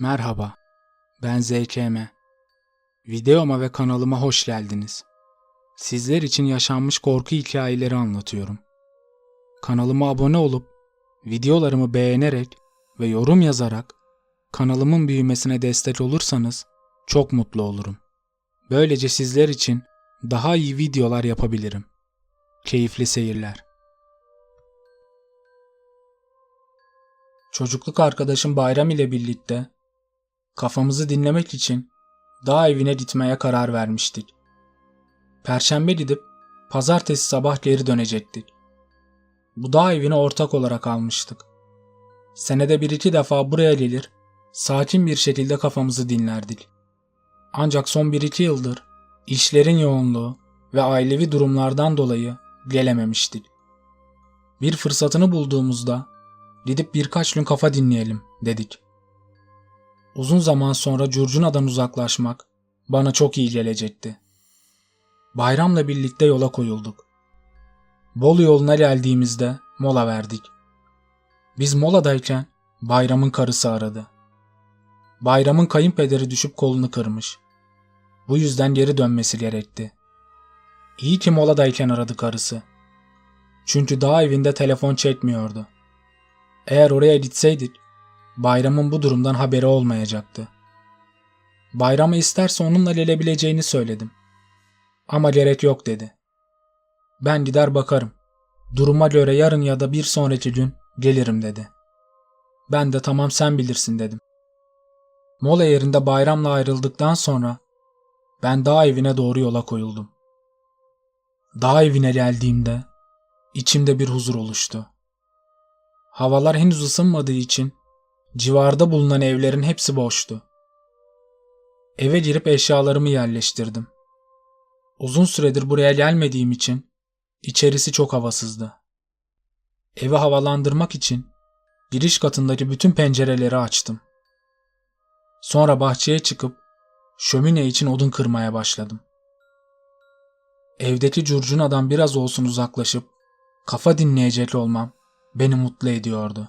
Merhaba, ben ZKM. Videoma ve kanalıma hoş geldiniz. Sizler için yaşanmış korku hikayeleri anlatıyorum. Kanalıma abone olup, videolarımı beğenerek ve yorum yazarak kanalımın büyümesine destek olursanız çok mutlu olurum. Böylece sizler için daha iyi videolar yapabilirim. Keyifli seyirler. Çocukluk arkadaşım Bayram ile birlikte kafamızı dinlemek için dağ evine gitmeye karar vermiştik. Perşembe gidip pazartesi sabah geri dönecektik. Bu dağ evini ortak olarak almıştık. Senede bir iki defa buraya gelir, sakin bir şekilde kafamızı dinlerdik. Ancak son bir iki yıldır işlerin yoğunluğu ve ailevi durumlardan dolayı gelememiştik. Bir fırsatını bulduğumuzda gidip birkaç gün kafa dinleyelim dedik. Uzun zaman sonra Curcuna'dan uzaklaşmak bana çok iyi gelecekti. Bayramla birlikte yola koyulduk. Bolu yoluna geldiğimizde mola verdik. Biz moladayken Bayram'ın karısı aradı. Bayram'ın kayınpederi düşüp kolunu kırmış. Bu yüzden geri dönmesi gerekti. İyi ki moladayken aradı karısı. Çünkü dağ evinde telefon çekmiyordu. Eğer oraya gitseydik, Bayram'ın bu durumdan haberi olmayacaktı. Bayram'a isterse onunla gelebileceğini söyledim. Ama gerek yok dedi. Ben gider bakarım. Duruma göre yarın ya da bir sonraki gün gelirim dedi. Ben de tamam sen bilirsin dedim. Mola yerinde bayramla ayrıldıktan sonra ben dağ evine doğru yola koyuldum. Dağ evine geldiğimde içimde bir huzur oluştu. Havalar henüz ısınmadığı için civarda bulunan evlerin hepsi boştu. Eve girip eşyalarımı yerleştirdim. Uzun süredir buraya gelmediğim için içerisi çok havasızdı. Evi havalandırmak için giriş katındaki bütün pencereleri açtım. Sonra bahçeye çıkıp şömine için odun kırmaya başladım. Evdeki curcunadan biraz olsun uzaklaşıp kafa dinleyecek olmam beni mutlu ediyordu.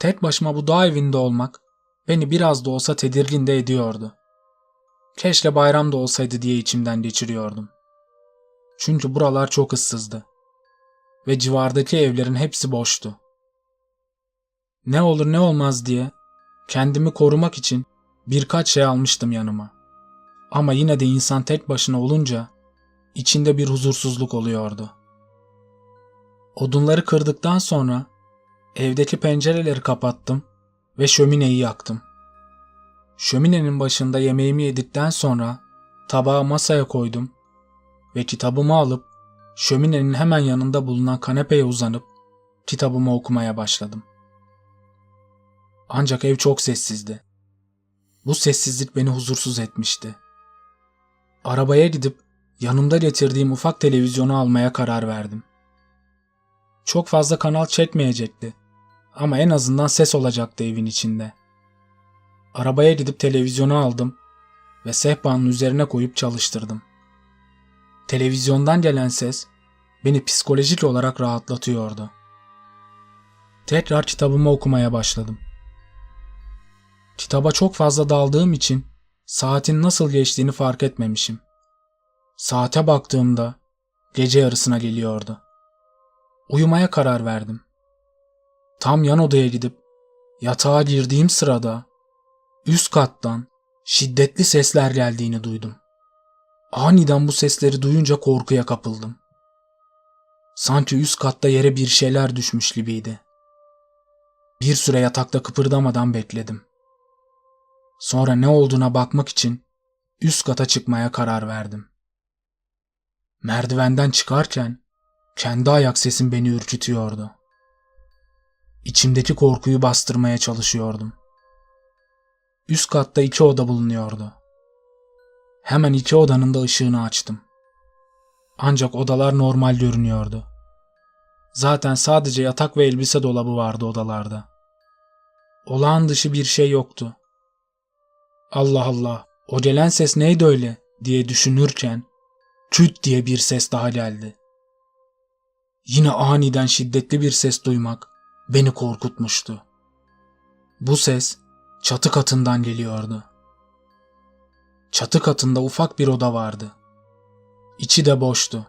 Tek başıma bu dağ evinde olmak beni biraz da olsa tedirgin de ediyordu. Keşke bayramda olsaydı diye içimden geçiriyordum. Çünkü buralar çok ıssızdı. Ve civardaki evlerin hepsi boştu. Ne olur ne olmaz diye kendimi korumak için birkaç şey almıştım yanıma. Ama yine de insan tek başına olunca içinde bir huzursuzluk oluyordu. Odunları kırdıktan sonra evdeki pencereleri kapattım ve şömineyi yaktım. Şöminenin başında yemeğimi yedikten sonra tabağı masaya koydum ve kitabımı alıp şöminenin hemen yanında bulunan kanepeye uzanıp kitabımı okumaya başladım. Ancak ev çok sessizdi. Bu sessizlik beni huzursuz etmişti. Arabaya gidip yanımda getirdiğim ufak televizyonu almaya karar verdim. Çok fazla kanal çekmeyecekti ama en azından ses olacaktı evin içinde. Arabaya gidip televizyonu aldım ve sehpanın üzerine koyup çalıştırdım. Televizyondan gelen ses beni psikolojik olarak rahatlatıyordu. Tekrar kitabımı okumaya başladım. Kitaba çok fazla daldığım için saatin nasıl geçtiğini fark etmemişim. Saate baktığımda gece yarısına geliyordu. Uyumaya karar verdim. Tam yan odaya gidip yatağa girdiğim sırada üst kattan şiddetli sesler geldiğini duydum. Aniden bu sesleri duyunca korkuya kapıldım. Sanki üst katta yere bir şeyler düşmüş gibiydi. Bir süre yatakta kıpırdamadan bekledim. Sonra ne olduğuna bakmak için üst kata çıkmaya karar verdim. Merdivenden çıkarken kendi ayak sesim beni ürkütüyordu. İçimdeki korkuyu bastırmaya çalışıyordum. Üst katta iki oda bulunuyordu. Hemen iki odanın da ışığını açtım. Ancak odalar normal görünüyordu. Zaten sadece yatak ve elbise dolabı vardı odalarda. Olağan dışı bir şey yoktu. Allah Allah, o gelen ses neydi öyle diye düşünürken küt diye bir ses daha geldi. Yine aniden şiddetli bir ses duymak beni korkutmuştu. Bu ses çatı katından geliyordu. Çatı katında ufak bir oda vardı. İçi de boştu.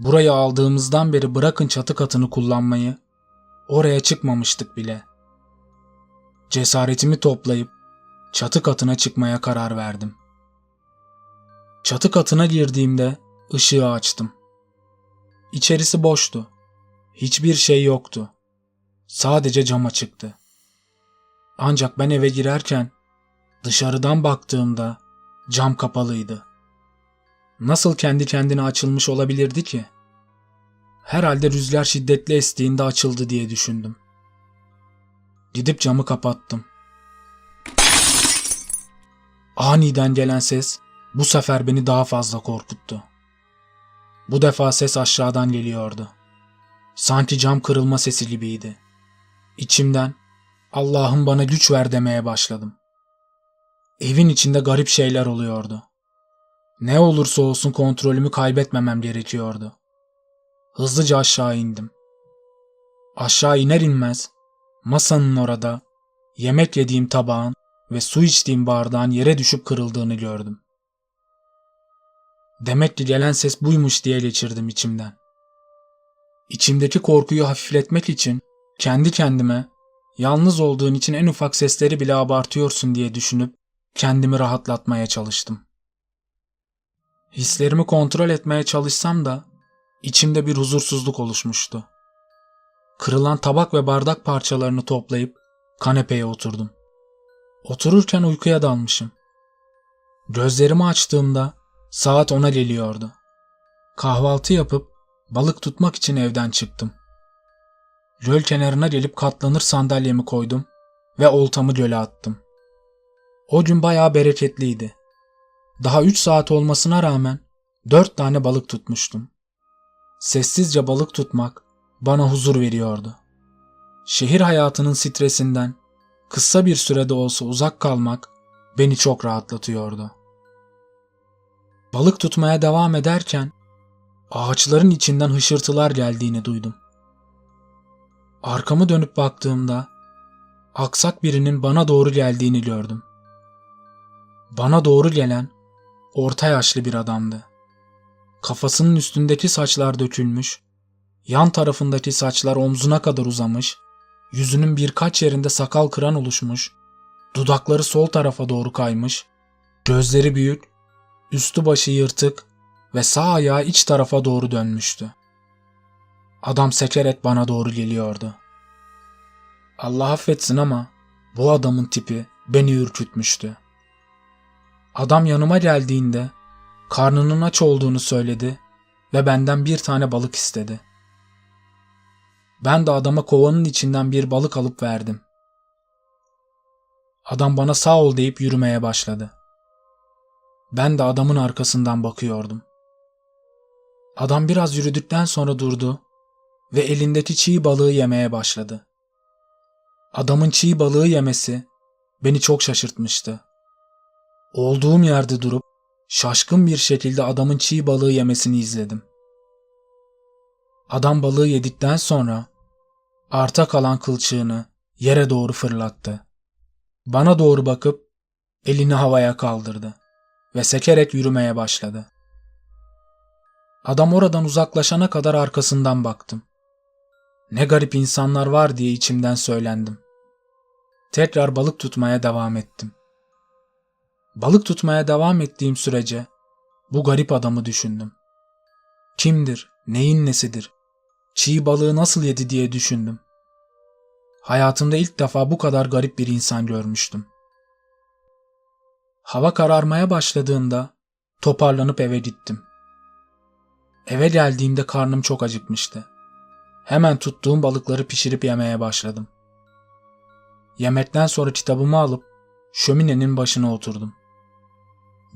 Burayı aldığımızdan beri bırakın çatı katını kullanmayı, oraya çıkmamıştık bile. Cesaretimi toplayıp çatı katına çıkmaya karar verdim. Çatı katına girdiğimde ışığı açtım. İçerisi boştu. Hiçbir şey yoktu. Sadece cam açıktı. Ancak ben eve girerken dışarıdan baktığımda cam kapalıydı. Nasıl kendi kendine açılmış olabilirdi ki? Herhalde rüzgar şiddetli estiğinde açıldı diye düşündüm. Gidip camı kapattım. Aniden gelen ses bu sefer beni daha fazla korkuttu. Bu defa ses aşağıdan geliyordu. Sanki cam kırılma sesi gibiydi. İçimden Allah'ım bana güç ver demeye başladım. Evin içinde garip şeyler oluyordu. Ne olursa olsun kontrolümü kaybetmemem gerekiyordu. Hızlıca aşağı indim. Aşağı iner inmez masanın orada yemek yediğim tabağın ve su içtiğim bardağın yere düşüp kırıldığını gördüm. Demek ki gelen ses buymuş diye geçirdim içimden. İçimdeki korkuyu hafifletmek için kendi kendime yalnız olduğun için en ufak sesleri bile abartıyorsun diye düşünüp kendimi rahatlatmaya çalıştım. Hislerimi kontrol etmeye çalışsam da içimde bir huzursuzluk oluşmuştu. Kırılan tabak ve bardak parçalarını toplayıp kanepeye oturdum. Otururken uykuya dalmışım. Gözlerimi açtığımda saat ona geliyordu. Kahvaltı yapıp balık tutmak için evden çıktım. Göl kenarına gelip katlanır sandalyemi koydum ve oltamı göle attım. O gün bayağı bereketliydi. Daha üç saat olmasına rağmen dört tane balık tutmuştum. Sessizce balık tutmak bana huzur veriyordu. Şehir hayatının stresinden kısa bir sürede olsa uzak kalmak beni çok rahatlatıyordu. Balık tutmaya devam ederken ağaçların içinden hışırtılar geldiğini duydum. Arkamı dönüp baktığımda aksak birinin bana doğru geldiğini gördüm. Bana doğru gelen orta yaşlı bir adamdı. Kafasının üstündeki saçlar dökülmüş, yan tarafındaki saçlar omzuna kadar uzamış, yüzünün birkaç yerinde sakal kıran oluşmuş, dudakları sol tarafa doğru kaymış, gözleri büyük, üstü başı yırtık ve sağ ayağı iç tarafa doğru dönmüştü. Adam sekerek bana doğru geliyordu. Allah affetsin ama bu adamın tipi beni ürkütmüştü. Adam yanıma geldiğinde karnının aç olduğunu söyledi ve benden bir tane balık istedi. Ben de adama kovanın içinden bir balık alıp verdim. Adam bana sağ ol deyip yürümeye başladı. Ben de adamın arkasından bakıyordum. Adam biraz yürüdükten sonra durdu ve elindeki çiğ balığı yemeye başladı. Adamın çiğ balığı yemesi beni çok şaşırtmıştı. Olduğum yerde durup şaşkın bir şekilde adamın çiğ balığı yemesini izledim. Adam balığı yedikten sonra arta kalan kılçığını yere doğru fırlattı. Bana doğru bakıp elini havaya kaldırdı ve sekerek yürümeye başladı. Adam oradan uzaklaşana kadar arkasından baktım. Ne garip insanlar var diye içimden söylendim. Tekrar balık tutmaya devam ettim. Balık tutmaya devam ettiğim sürece bu garip adamı düşündüm. Kimdir, neyin nesidir, çiğ balığı nasıl yedi diye düşündüm. Hayatımda ilk defa bu kadar garip bir insan görmüştüm. Hava kararmaya başladığında toparlanıp eve gittim. Eve geldiğimde karnım çok acıkmıştı. Hemen tuttuğum balıkları pişirip yemeye başladım. Yemekten sonra kitabımı alıp şöminenin başına oturdum.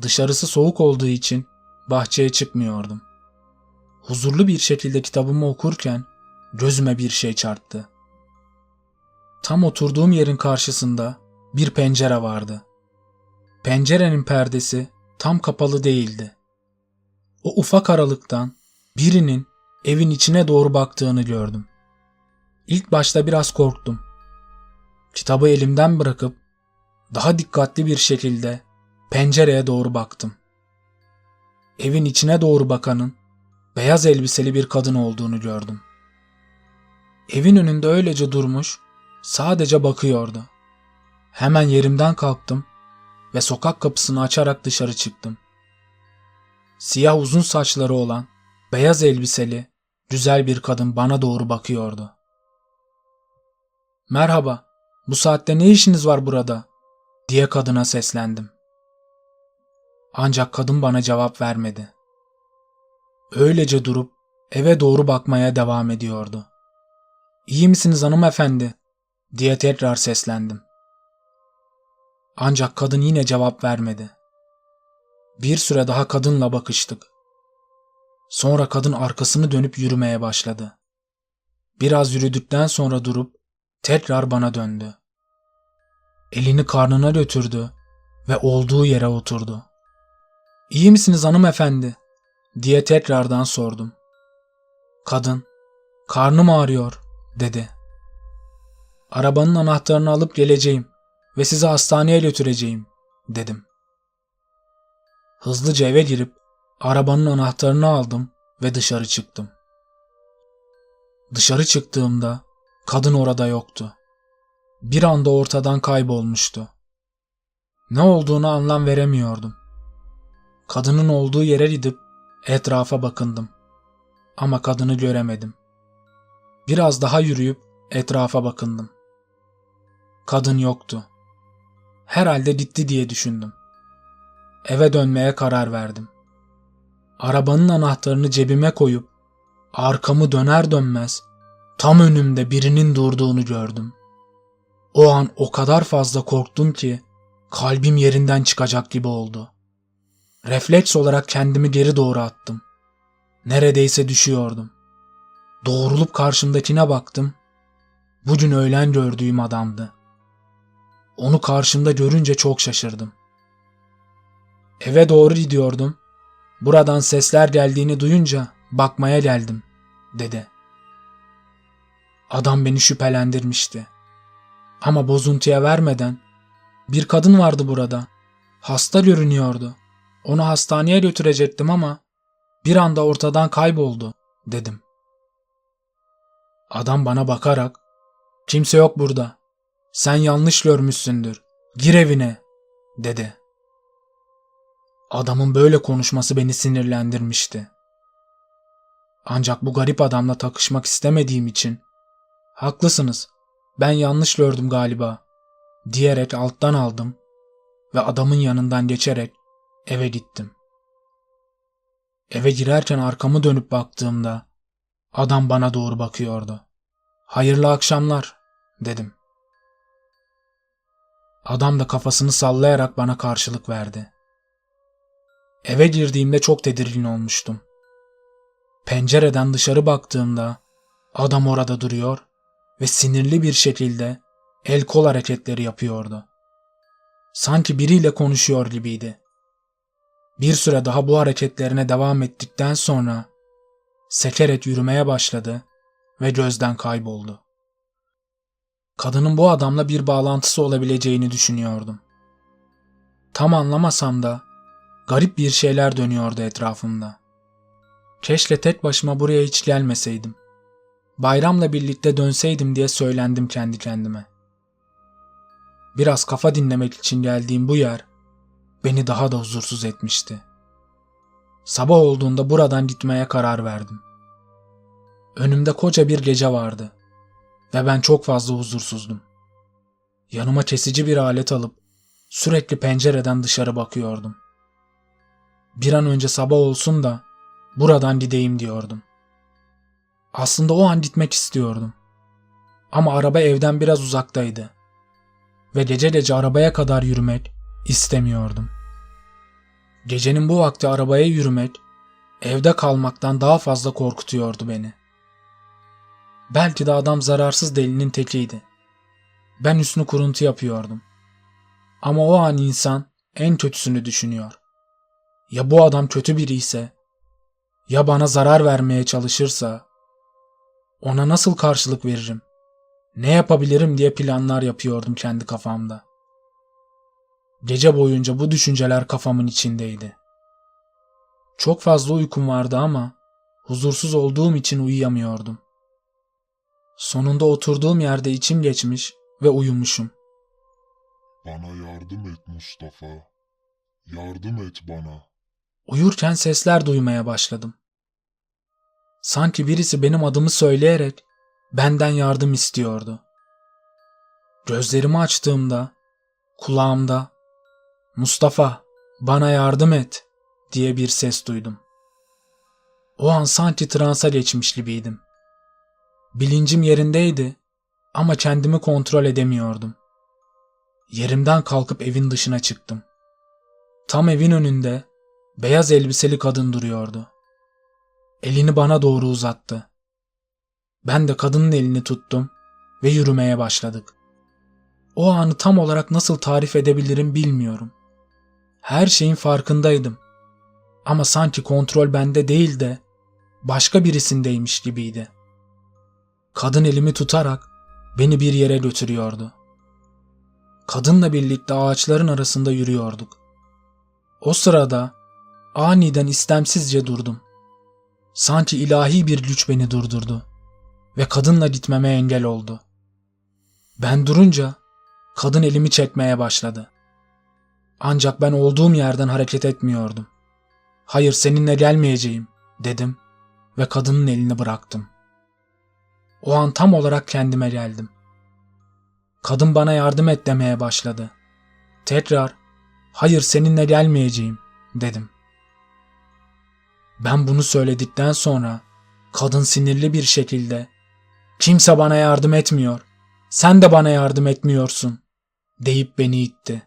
Dışarısı soğuk olduğu için bahçeye çıkmıyordum. Huzurlu bir şekilde kitabımı okurken gözüme bir şey çarptı. Tam oturduğum yerin karşısında bir pencere vardı. Pencerenin perdesi tam kapalı değildi. O ufak aralıktan birinin evin içine doğru baktığını gördüm. İlk başta biraz korktum. Kitabı elimden bırakıp Daha dikkatli bir şekilde pencereye doğru baktım. Evin içine doğru bakanın beyaz elbiseli bir kadın olduğunu gördüm. Evin önünde öylece durmuş, sadece bakıyordu. Hemen yerimden kalktım ve sokak kapısını açarak dışarı çıktım. Siyah uzun saçları olan, beyaz elbiseli, güzel bir kadın bana doğru bakıyordu. Merhaba, bu saatte ne işiniz var burada? diye kadına seslendim. Ancak kadın bana cevap vermedi. Öylece durup eve doğru bakmaya devam ediyordu. İyi misiniz hanımefendi? diye tekrar seslendim. Ancak kadın yine cevap vermedi. Bir süre daha kadınla bakıştık. Sonra kadın arkasını dönüp yürümeye başladı. Biraz yürüdükten sonra durup tekrar bana döndü. Elini karnına götürdü ve olduğu yere oturdu. İyi misiniz hanımefendi? diye tekrardan sordum. Kadın, karnım ağrıyor dedi. Arabanın anahtarını alıp geleceğim ve sizi hastaneye götüreceğim dedim. Hızlıca eve girip arabanın anahtarını aldım ve dışarı çıktım. Dışarı çıktığımda kadın orada yoktu. Bir anda ortadan kaybolmuştu. Ne olduğunu anlam veremiyordum. Kadının olduğu yere gidip etrafa bakındım. Ama kadını göremedim. Biraz daha yürüyüp etrafa bakındım. Kadın yoktu. Herhalde gitti diye düşündüm. Eve dönmeye karar verdim. Arabanın anahtarını cebime koyup arkamı döner dönmez tam önümde birinin durduğunu gördüm. O an o kadar fazla korktum ki kalbim yerinden çıkacak gibi oldu. Refleks olarak kendimi geri doğru attım. Neredeyse düşüyordum. Doğrulup karşımdakine baktım. Bugün öğlen gördüğüm adamdı. Onu karşımda görünce çok şaşırdım. Eve doğru gidiyordum. Buradan sesler geldiğini duyunca bakmaya geldim, dedi. Adam beni şüphelendirmişti. Ama bozuntuya vermeden bir kadın vardı burada. Hasta görünüyordu. Onu hastaneye götürecektim ama bir anda ortadan kayboldu, dedim. Adam bana bakarak, kimse yok burada. Sen yanlış görmüşsündür. Gir evine, dedi. Adamın böyle konuşması beni sinirlendirmişti. Ancak bu garip adamla takışmak istemediğim için, haklısınız, ben yanlış gördüm galiba, diyerek alttan aldım ve adamın yanından geçerek eve gittim. Eve girerken arkamı dönüp baktığımda adam bana doğru bakıyordu. Hayırlı akşamlar dedim. Adam da kafasını sallayarak bana karşılık verdi. Eve girdiğimde çok tedirgin olmuştum. Pencereden dışarı baktığımda adam orada duruyor ve sinirli bir şekilde el kol hareketleri yapıyordu. Sanki biriyle konuşuyor gibiydi. Bir süre daha bu hareketlerine devam ettikten sonra sekerek yürümeye başladı ve gözden kayboldu. Kadının bu adamla bir bağlantısı olabileceğini düşünüyordum. Tam anlamasam da garip bir şeyler dönüyordu etrafımda. Keşke tek başıma buraya hiç gelmeseydim. Bayramla birlikte dönseydim diye söylendim kendi kendime. Biraz kafa dinlemek için geldiğim bu yer beni daha da huzursuz etmişti. Sabah olduğunda buradan gitmeye karar verdim. Önümde koca bir gece vardı ve ben çok fazla huzursuzdum. Yanıma kesici bir alet alıp sürekli pencereden dışarı bakıyordum. Bir an önce sabah olsun da buradan gideyim diyordum. Aslında o an gitmek istiyordum. Ama araba evden biraz uzaktaydı. Ve gece gece arabaya kadar yürümek istemiyordum. Gecenin bu vakti arabaya yürümek, evde kalmaktan daha fazla korkutuyordu beni. Belki de adam zararsız delinin tekiydi. Ben üstünü kuruntu yapıyordum. Ama o an insan en kötüsünü düşünüyor. Ya bu adam kötü biri ise, ya bana zarar vermeye çalışırsa, ona nasıl karşılık veririm? Ne yapabilirim diye planlar yapıyordum kendi kafamda. Gece boyunca bu düşünceler kafamın içindeydi. Çok fazla uykum vardı ama huzursuz olduğum için uyuyamıyordum. Sonunda oturduğum yerde içim geçmiş ve uyumuşum. Bana yardım et Mustafa. Yardım et bana. Uyurken sesler duymaya başladım. Sanki birisi benim adımı söyleyerek benden yardım istiyordu. Gözlerimi açtığımda kulağımda Mustafa bana yardım et diye bir ses duydum. O an sanki transa geçmiş gibiydim. Bilincim yerindeydi ama kendimi kontrol edemiyordum. Yerimden kalkıp evin dışına çıktım. Tam evin önünde beyaz elbiseli kadın duruyordu. Elini bana doğru uzattı. Ben de kadının elini tuttum ve yürümeye başladık. O anı tam olarak nasıl tarif edebilirim bilmiyorum. Her şeyin farkındaydım. Ama sanki kontrol bende değil de başka birisindeymiş gibiydi. Kadın elimi tutarak beni bir yere götürüyordu. Kadınla birlikte ağaçların arasında yürüyorduk. O sırada aniden istemsizce durdum. Sanki ilahi bir güç beni durdurdu ve kadınla gitmeme engel oldu. Ben durunca kadın elimi çekmeye başladı. Ancak ben olduğum yerden hareket etmiyordum. Hayır seninle gelmeyeceğim dedim ve kadının elini bıraktım. O an tam olarak kendime geldim. Kadın bana yardım et demeye başladı. Tekrar hayır seninle gelmeyeceğim dedim. Ben bunu söyledikten sonra kadın sinirli bir şekilde kimse bana yardım etmiyor. Sen de bana yardım etmiyorsun deyip beni itti.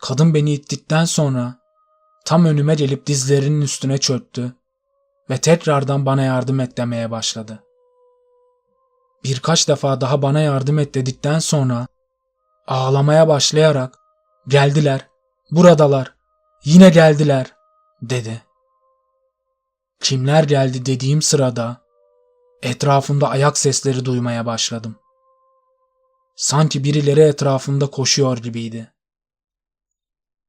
Kadın beni ittikten sonra tam önüme gelip dizlerinin üstüne çöktü ve tekrardan bana yardım et demeye başladı. Birkaç defa daha bana yardım et dedikten sonra ağlamaya başlayarak geldiler, buradalar, yine geldiler dedi. Kimler geldi dediğim sırada etrafımda ayak sesleri duymaya başladım. Sanki birileri etrafımda koşuyor gibiydi.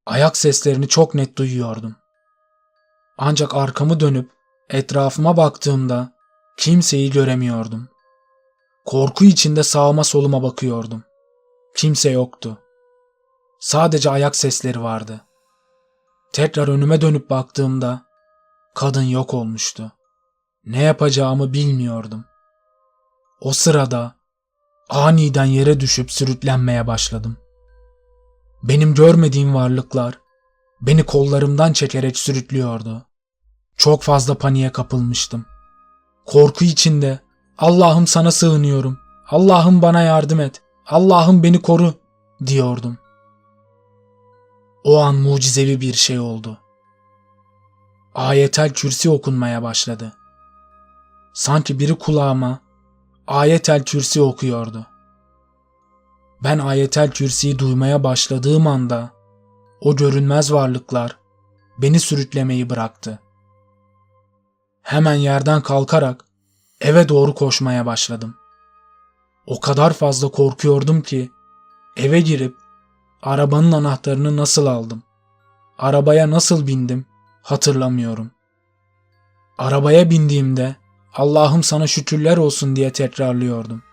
Ayak seslerini çok net duyuyordum. Ancak arkamı dönüp etrafıma baktığımda kimseyi göremiyordum. Korku içinde sağıma soluma bakıyordum. Kimse yoktu. Sadece ayak sesleri vardı. Tekrar önüme dönüp baktığımda kadın yok olmuştu. Ne yapacağımı bilmiyordum. O sırada aniden yere düşüp sürüklenmeye başladım. Benim görmediğim varlıklar beni kollarımdan çekerek sürüklüyordu. Çok fazla paniğe kapılmıştım. Korku içinde Allah'ım sana sığınıyorum. Allah'ım bana yardım et. Allah'ım beni koru diyordum. O an mucizevi bir şey oldu. Ayetel Kürsi okunmaya başladı. Sanki biri kulağıma Ayetel Kürsi okuyordu. Ben Ayetel Kürsi'yi duymaya başladığım anda o görünmez varlıklar beni sürüklemeyi bıraktı. Hemen yerden kalkarak eve doğru koşmaya başladım. O kadar fazla korkuyordum ki eve girip arabanın anahtarını nasıl aldım, arabaya nasıl bindim hatırlamıyorum. Arabaya bindiğimde Allah'ım sana şükürler olsun diye tekrarlıyordum.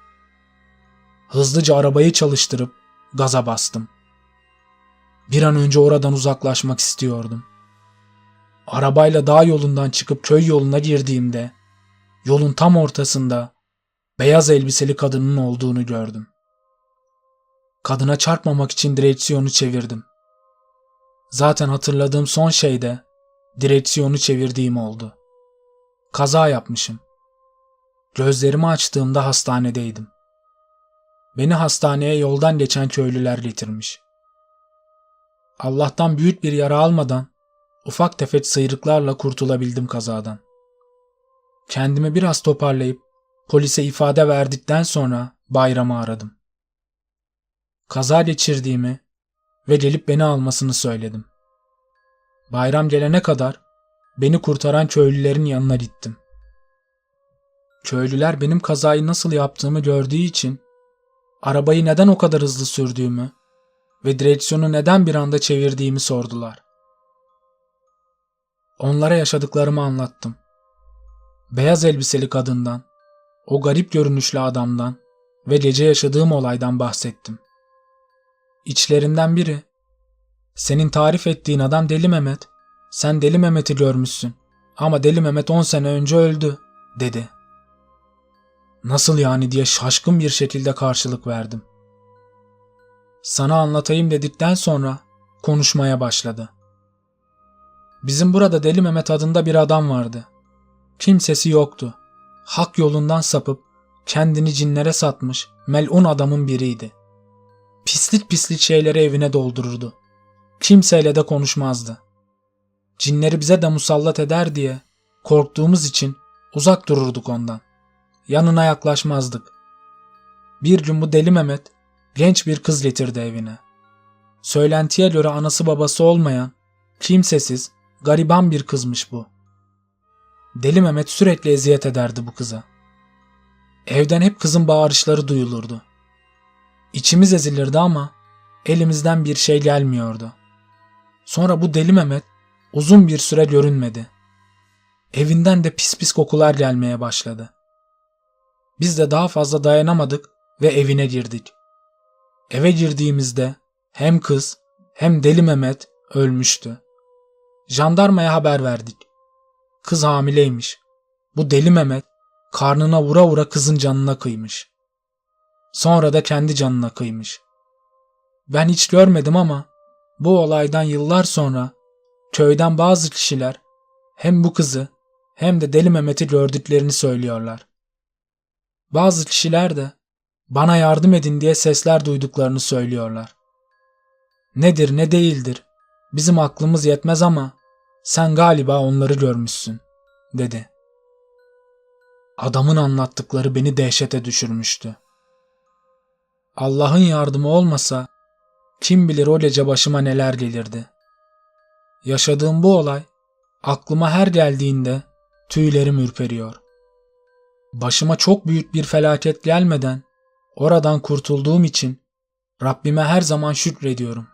Hızlıca arabayı çalıştırıp gaza bastım. Bir an önce oradan uzaklaşmak istiyordum. Arabayla dağ yolundan çıkıp köy yoluna girdiğimde yolun tam ortasında beyaz elbiseli kadının olduğunu gördüm. Kadına çarpmamak için direksiyonu çevirdim. Zaten hatırladığım son şey de direksiyonu çevirdiğim oldu. Kaza yapmışım. Gözlerimi açtığımda hastanedeydim. Beni hastaneye yoldan geçen köylüler getirmiş. Allah'tan büyük bir yara almadan ufak tefek sıyrıklarla kurtulabildim kazadan. Kendimi biraz toparlayıp polise ifade verdikten sonra bayramı aradım. Kaza geçirdiğimi ve gelip beni almasını söyledim. Bayram gelene kadar beni kurtaran köylülerin yanına gittim. Köylüler benim kazayı nasıl yaptığımı gördüğü için arabayı neden o kadar hızlı sürdüğümü ve direksiyonu neden bir anda çevirdiğimi sordular. Onlara yaşadıklarımı anlattım. Beyaz elbiseli kadından, o garip görünüşlü adamdan ve gece yaşadığım olaydan bahsettim. İçlerinden biri, senin tarif ettiğin adam Deli Mehmet. Sen Deli Mehmet'i görmüşsün. Ama Deli Mehmet 10 sene önce öldü, dedi. Nasıl yani diye şaşkın bir şekilde karşılık verdim. Sana anlatayım dedikten sonra konuşmaya başladı. Bizim burada Deli Mehmet adında bir adam vardı. Kimsesi yoktu. Hak yolundan sapıp kendini cinlere satmış melun adamın biriydi. Pislik pislik şeyleri evine doldururdu. Kimseyle de konuşmazdı. Cinleri bize de musallat eder diye korktuğumuz için uzak dururduk ondan. Yanına yaklaşmazdık. Bir gün bu deli Mehmet genç bir kız getirdi evine. Söylentiye göre anası babası olmayan, kimsesiz, gariban bir kızmış bu. Deli Mehmet sürekli eziyet ederdi bu kıza. Evden hep kızın bağırışları duyulurdu. İçimiz ezilirdi ama elimizden bir şey gelmiyordu. Sonra bu deli Mehmet uzun bir süre görünmedi. Evinden de pis pis kokular gelmeye başladı. Biz de daha fazla dayanamadık ve evine girdik. Eve girdiğimizde hem kız hem deli Mehmet ölmüştü. Jandarmaya haber verdik. Kız hamileymiş. Bu deli Mehmet karnına vura vura kızın canına kıymış. Sonra da kendi canına kıymış. Ben hiç görmedim ama bu olaydan yıllar sonra köyden bazı kişiler hem bu kızı hem de Deli Mehmet'i gördüklerini söylüyorlar. Bazı kişiler de bana yardım edin diye sesler duyduklarını söylüyorlar. Nedir ne değildir bizim aklımız yetmez ama sen galiba onları görmüşsün dedi. Adamın anlattıkları beni dehşete düşürmüştü. Allah'ın yardımı olmasa kim bilir o başıma neler gelirdi. Yaşadığım bu olay aklıma her geldiğinde tüylerim ürperiyor. Başıma çok büyük bir felaket gelmeden oradan kurtulduğum için Rabbime her zaman şükrediyorum.